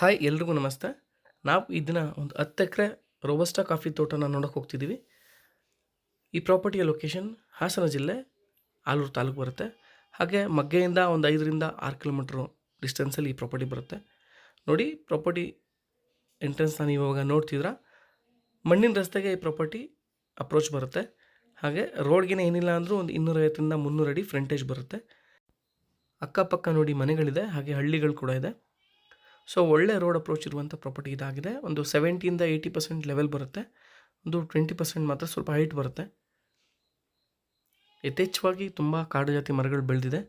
Hi, ಎಲ್ರಿಗೂ ನಮಸ್ತೆ. ನಾವು ಈ ದಿನ ಒಂದು ಹತ್ತು ಎಕರೆ ರೋಬಸ್ಟಾ ಕಾಫಿ ತೋಟನ ನೋಡೋಕೆ ಹೋಗ್ತಿದ್ದೀವಿ ಈ ಪ್ರಾಪರ್ಟಿಯ ಲೊಕೇಶನ್ ಹಾಸನ ಜಿಲ್ಲೆ, ಆಲೂರು ತಾಲೂಕು ಬರುತ್ತೆ. ಹಾಗೆ ಮಗ್ಗೆಯಿಂದ ಒಂದು ಐದರಿಂದ ಆರು ಕಿಲೋಮೀಟ್ರ್ ಡಿಸ್ಟೆನ್ಸಲ್ಲಿ ಈ ಪ್ರಾಪರ್ಟಿ ಬರುತ್ತೆ. ನೋಡಿ ಪ್ರಾಪರ್ಟಿ ಎಂಟ್ರೆನ್ಸ್ನ ನೀವು ಇವಾಗ ನೋಡ್ತಿದ್ರ ಮಣ್ಣಿನ ರಸ್ತೆಗೆ ಈ ಪ್ರಾಪರ್ಟಿ ಅಪ್ರೋಚ್ ಬರುತ್ತೆ. ಹಾಗೆ ರೋಡ್ಗಿನ ಏನಿಲ್ಲ ಅಂದರೂ ಒಂದು ಇನ್ನೂರೈವತ್ತರಿಂದ ಮುನ್ನೂರು ಅಡಿ ಫ್ರಂಟೇಜ್ ಬರುತ್ತೆ. ಅಕ್ಕಪಕ್ಕ ನೋಡಿ ಮನೆಗಳಿದೆ, ಹಾಗೆ ಹಳ್ಳಿಗಳು ಕೂಡ ಇದೆ. ಸೊ ಒಳ್ಳೆ ರೋಡ್ ಅಪ್ರೋಚ್ ಇರುವಂಥ ಪ್ರಾಪರ್ಟಿ ಇದಾಗಿದೆ. ಒಂದು ಸೆವೆಂಟಿಯಿಂದ ಏಯ್ಟಿ ಪರ್ಸೆಂಟ್ ಲೆವೆಲ್ ಬರುತ್ತೆ. ಒಂದು ಟ್ವೆಂಟಿ ಪರ್ಸೆಂಟ್ ಮಾತ್ರ ಸ್ವಲ್ಪ ಹೈಟ್ ಬರುತ್ತೆ. ಯಥೇಚ್ಛವಾಗಿ ತುಂಬ ಕಾಡು ಜಾತಿ ಮರಗಳು ಬೆಳೆದಿದೆ.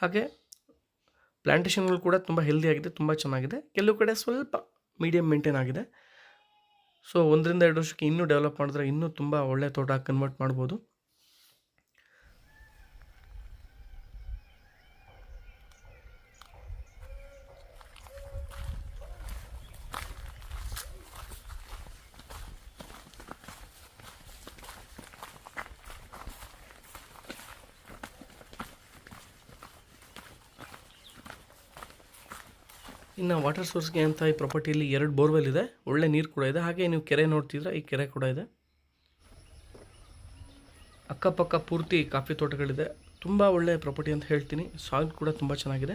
ಹಾಗೆ ಪ್ಲ್ಯಾಂಟೇಷನ್ಗಳು ಕೂಡ ತುಂಬ ಹೆಲ್ದಿ ಆಗಿದೆ, ತುಂಬ ಚೆನ್ನಾಗಿದೆ. ಕೆಲವು ಕಡೆ ಸ್ವಲ್ಪ ಮೀಡಿಯಮ್ ಮೇಂಟೈನ್ ಆಗಿದೆ. ಸೊ ಒಂದರಿಂದ ಎರಡು ವರ್ಷಕ್ಕೆ ಇನ್ನೂ ಡೆವಲಪ್ ಮಾಡಿದ್ರೆ ಇನ್ನೂ ತುಂಬ ಒಳ್ಳೆ ತೋಟ ಕನ್ವರ್ಟ್ ಮಾಡ್ಬೋದು. ಇನ್ನು ವಾಟರ್ ಸೋರ್ಸ್ಗೆ ಅಂತ ಈ ಪ್ರಾಪರ್ಟಿಯಲ್ಲಿ ಎರಡು ಬೋರ್ವೆಲ್ ಇದೆ. ಒಳ್ಳೆ ನೀರು ಕೂಡ ಇದೆ. ಹಾಗೆ ನೀವು ಕೆರೆ ನೋಡ್ತಿದ್ರೆ ಈ ಕೆರೆ ಕೂಡ ಇದೆ. ಅಕ್ಕಪಕ್ಕ ಪೂರ್ತಿ ಕಾಫಿ ತೋಟಗಳಿದೆ. ತುಂಬ ಒಳ್ಳೆ ಪ್ರಾಪರ್ಟಿ ಅಂತ ಹೇಳ್ತೀನಿ. ಸಾಯಿಲ್ ಕೂಡ ತುಂಬ ಚೆನ್ನಾಗಿದೆ.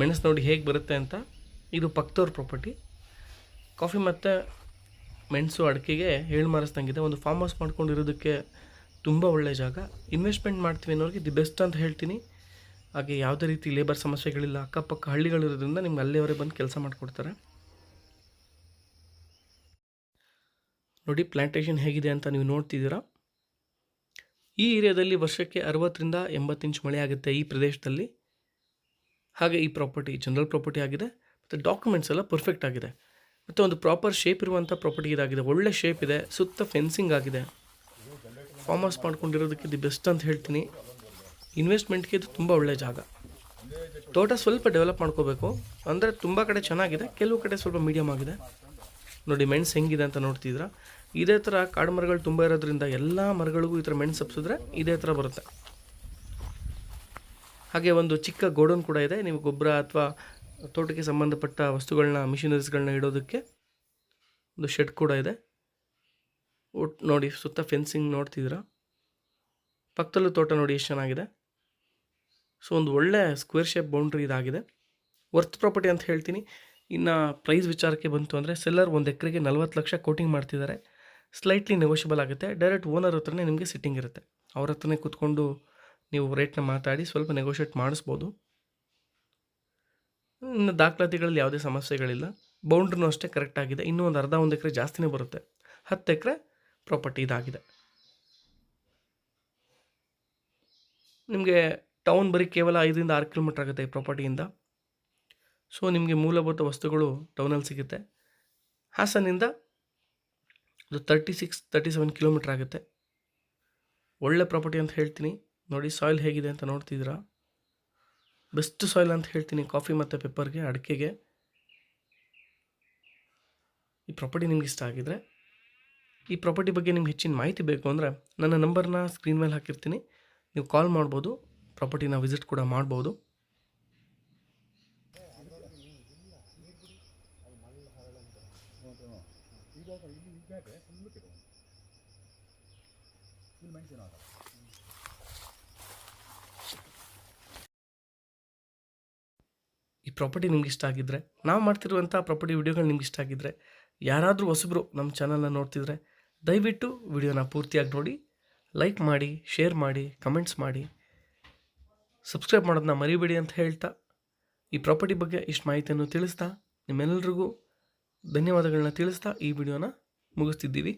ಮೆಣಸು ನೋಡಿ ಹೇಗೆ ಬರುತ್ತೆ ಅಂತ. ಇದು ಪಕ್ತವ್ರ ಪ್ರಾಪರ್ಟಿ ಕಾಫಿ ಮತ್ತು ಮೆಣಸು ಅಡಿಕೆಗೆ ಹೇಳಿ ಮಾರಿಸ್ದಂಗಿದೆ. ಒಂದು ಫಾರ್ಮ್ ಹೌಸ್ ಮಾಡ್ಕೊಂಡಿರೋದಕ್ಕೆ ತುಂಬ ಒಳ್ಳೆಯ ಜಾಗ. ಇನ್ವೆಸ್ಟ್ಮೆಂಟ್ ಮಾಡ್ತೀವಿ ಅನ್ನೋರಿಗೆ ದಿ ಬೆಸ್ಟ್ ಅಂತ ಹೇಳ್ತೀನಿ. ಹಾಗೆ ಯಾವುದೇ ರೀತಿ ಲೇಬರ್ ಸಮಸ್ಯೆಗಳಿಲ್ಲ, ಅಕ್ಕಪಕ್ಕ ಹಳ್ಳಿಗಳಿರೋದ್ರಿಂದ ನಿಮ್ಗೆ ಅಲ್ಲಿಯವರೇ ಬಂದು ಕೆಲಸ ಮಾಡಿಕೊಡ್ತಾರೆ. ನೋಡಿ ಪ್ಲ್ಯಾಂಟೇಷನ್ ಹೇಗಿದೆ ಅಂತ ನೀವು ನೋಡ್ತಿದ್ದೀರಾ? ಈ ಏರಿಯಾದಲ್ಲಿ ವರ್ಷಕ್ಕೆ ಅರವತ್ತರಿಂದ ಎಂಬತ್ತು ಇಂಚ್ ಮಳೆ ಆಗುತ್ತೆ ಈ ಪ್ರದೇಶದಲ್ಲಿ. ಹಾಗೆ ಈ ಪ್ರಾಪರ್ಟಿ ಜನರಲ್ ಪ್ರಾಪರ್ಟಿ ಆಗಿದೆ. ಮತ್ತು ಡಾಕ್ಯುಮೆಂಟ್ಸ್ ಎಲ್ಲ ಪರ್ಫೆಕ್ಟ್ ಆಗಿದೆ. ಮತ್ತು ಒಂದು ಪ್ರಾಪರ್ ಶೇಪ್ ಇರುವಂಥ ಪ್ರಾಪರ್ಟಿ ಇದಾಗಿದೆ. ಒಳ್ಳೆ ಶೇಪ್ ಇದೆ, ಸುತ್ತ ಫೆನ್ಸಿಂಗ್ ಆಗಿದೆ. ಫಾರ್ಮ್ ಹೌಸ್ ಮಾಡ್ಕೊಂಡಿರೋದಕ್ಕೆ ದಿ ಬೆಸ್ಟ್ ಅಂತ ಹೇಳ್ತೀನಿ. ಇನ್ವೆಸ್ಟ್ಮೆಂಟ್ಗೆ ಇದು ತುಂಬ ಒಳ್ಳೆಯ ಜಾಗ. ತೋಟ ಸ್ವಲ್ಪ ಡೆವಲಪ್ ಮಾಡ್ಕೋಬೇಕು. ಅಂದರೆ ತುಂಬ ಕಡೆ ಚೆನ್ನಾಗಿದೆ. ಕೆಲವು ಕಡೆ ಸ್ವಲ್ಪ ಮೀಡಿಯಮ್ ಆಗಿದೆ. ನೋಡಿ, ಮೆಣಸು ಹೆಂಗಿದೆ ಅಂತ ನೋಡ್ತಿದ್ರ ಇದೇ ಥರ ಕಾಡು ಮರಗಳು ತುಂಬ ಇರೋದ್ರಿಂದ ಎಲ್ಲ ಮರಗಳಿಗೂ ಈ ಥರ ಮೆಣಸು ಹಬ್ಸಿದ್ರೆ ಇದೇ ಥರ ಬರುತ್ತೆ. ಹಾಗೆ ಒಂದು ಚಿಕ್ಕ ಗೋಡೌನ್ ಕೂಡ ಇದೆ. ನೀವು ಗೊಬ್ಬರ ಅಥವಾ ತೋಟಕ್ಕೆ ಸಂಬಂಧಪಟ್ಟ ವಸ್ತುಗಳನ್ನ, ಮಿಷಿನರೀಸ್ಗಳನ್ನ ಇಡೋದಕ್ಕೆ ಒಂದು ಶೆಡ್ ಕೂಡ ಇದೆ. ನೋಡಿ, ಸುತ್ತ ಫೆನ್ಸಿಂಗ್ ನೋಡ್ತಿದ್ದೀರಾ? ಪಕ್ಕದಲ್ಲೂ ತೋಟ ನೋಡಿ, ಎಷ್ಟು ಚೆನ್ನಾಗಿದೆ. ಸೊ ಒಂದು ಒಳ್ಳೆ ಸ್ಕ್ವೇರ್ ಶೇಪ್ ಬೌಂಡ್ರಿ ಇದಾಗಿದೆ. ವರ್ತ್ ಪ್ರಾಪರ್ಟಿ ಅಂತ ಹೇಳ್ತೀನಿ. ಇನ್ನು ಪ್ರೈಸ್ ವಿಚಾರಕ್ಕೆ ಬಂತು ಅಂದರೆ ಸೆಲ್ಲರ್ ಒಂದು ಎಕರೆಗೆ ನಲ್ವತ್ತು ಲಕ್ಷ ಕೋಟಿಂಗ್ ಮಾಡ್ತಿದ್ದಾರೆ ಸ್ಲೈಟ್ಲಿ ನೆಗೋಷಿಯಬಲ್ ಆಗುತ್ತೆ. ಡೈರೆಕ್ಟ್ ಓನರ್ ಹತ್ರನೇ ನಿಮಗೆ ಸಿಟ್ಟಿಂಗ್ ಇರುತ್ತೆ. ಅವ್ರ ಹತ್ರನೇ ಕೂತ್ಕೊಂಡು ನೀವು ರೇಟ್ನ ಮಾತಾಡಿ ಸ್ವಲ್ಪ ನೆಗೋಷಿಯೇಟ್ ಮಾಡಿಸ್ಬೋದು. ಇನ್ನು ದಾಖಲಾತಿಗಳಲ್ಲಿ ಯಾವುದೇ ಸಮಸ್ಯೆಗಳಿಲ್ಲ. ಬೌಂಡ್ರಿನೂ ಅಷ್ಟೇ ಕರೆಕ್ಟ್ ಆಗಿದೆ. ಇನ್ನೂ ಒಂದು ಅರ್ಧ ಒಂದು ಎಕರೆ ಜಾಸ್ತಿನೇ ಬರುತ್ತೆ. ಹತ್ತು ಎಕರೆ ಪ್ರಾಪರ್ಟಿ ಇದಾಗಿದೆ. ನಿಮಗೆ ಟೌನ್ ಬರೀ ಕೇವಲ ಐದರಿಂದ ಆರು ಕಿಲೋಮೀಟ್ರ್ ಆಗುತ್ತೆ ಈ ಪ್ರಾಪರ್ಟಿಯಿಂದ ಸೊ ನಿಮಗೆ ಮೂಲಭೂತ ವಸ್ತುಗಳು ಟೌನಲ್ಲಿ ಸಿಗುತ್ತೆ. ಹಾಸನಿಂದ ಅದು thirty six thirty seven kilometre ಆಗುತ್ತೆ. ಒಳ್ಳೆ ಪ್ರಾಪರ್ಟಿ ಅಂತ ಹೇಳ್ತೀನಿ. ನೋಡಿ ಸಾಯಿಲ್ ಹೇಗಿದೆ ಅಂತ ನೋಡ್ತಿದ್ದೀರಾ? ಬೆಸ್ಟ್ ಸಾಯಿಲ್ ಅಂತ ಹೇಳ್ತೀನಿ ಕಾಫಿ ಮತ್ತು ಪೆಪ್ಪರ್ಗೆ ಅಡಿಕೆಗೆ. ಈ ಪ್ರಾಪರ್ಟಿ ನಿಮ್ಗೆ ಇಷ್ಟ ಆಗಿದರೆ, ಈ ಪ್ರಾಪರ್ಟಿ ಬಗ್ಗೆ ನಿಮ್ಗೆ ಹೆಚ್ಚಿನ ಮಾಹಿತಿ ಬೇಕು ಅಂದರೆ ನನ್ನ ನಂಬರ್ನ ಸ್ಕ್ರೀನ್ ಮೇಲೆ ಹಾಕಿರ್ತೀನಿ. ನೀವು ಕಾಲ್ ಮಾಡ್ಬೋದು. ಪ್ರಾಪರ್ಟಿನ ವಿಸಿಟ್ ಕೂಡ ಮಾಡ್ಬೋದು. ಈ ಪ್ರಾಪರ್ಟಿ ನಿಮ್ಗೆ ಇಷ್ಟ ಆಗಿದ್ದರೆ ನಾವು ಮಾಡ್ತಿರುವಂಥ ಪ್ರಾಪರ್ಟಿ ವಿಡಿಯೋಗಳು ನಿಮ್ಗೆ ಇಷ್ಟ ಆಗಿದ್ದರೆ ಯಾರಾದರೂ ಹೊಸಬ್ರು ನಮ್ಮ ಚಾನಲ್ನ ನೋಡ್ತಿದ್ರೆ, ದಯವಿಟ್ಟು ವಿಡಿಯೋನ ಪೂರ್ತಿಯಾಗಿ ನೋಡಿ, ಲೈಕ್ ಮಾಡಿ, ಶೇರ್ ಮಾಡಿ, ಕಮೆಂಟ್ಸ್ ಮಾಡಿ. ಸಬ್ಸ್ಕ್ರೈಬ್ ಮಾಡೋದನ್ನ ಮರಿಬೇಡಿ ಅಂತ ಹೇಳ್ತಾ ಈ ಪ್ರಾಪರ್ಟಿ ಬಗ್ಗೆ ಇಷ್ಟು ಮಾಹಿತಿಯನ್ನು ತಿಳಿಸ್ತಾ ನಿಮ್ಮೆಲ್ಲರಿಗೂ ಧನ್ಯವಾದಗಳನ್ನ ತಿಳಿಸ್ತಾ ಈ ವಿಡಿಯೋನ ಮುಗಿಸ್ತಿದ್ದೀವಿ.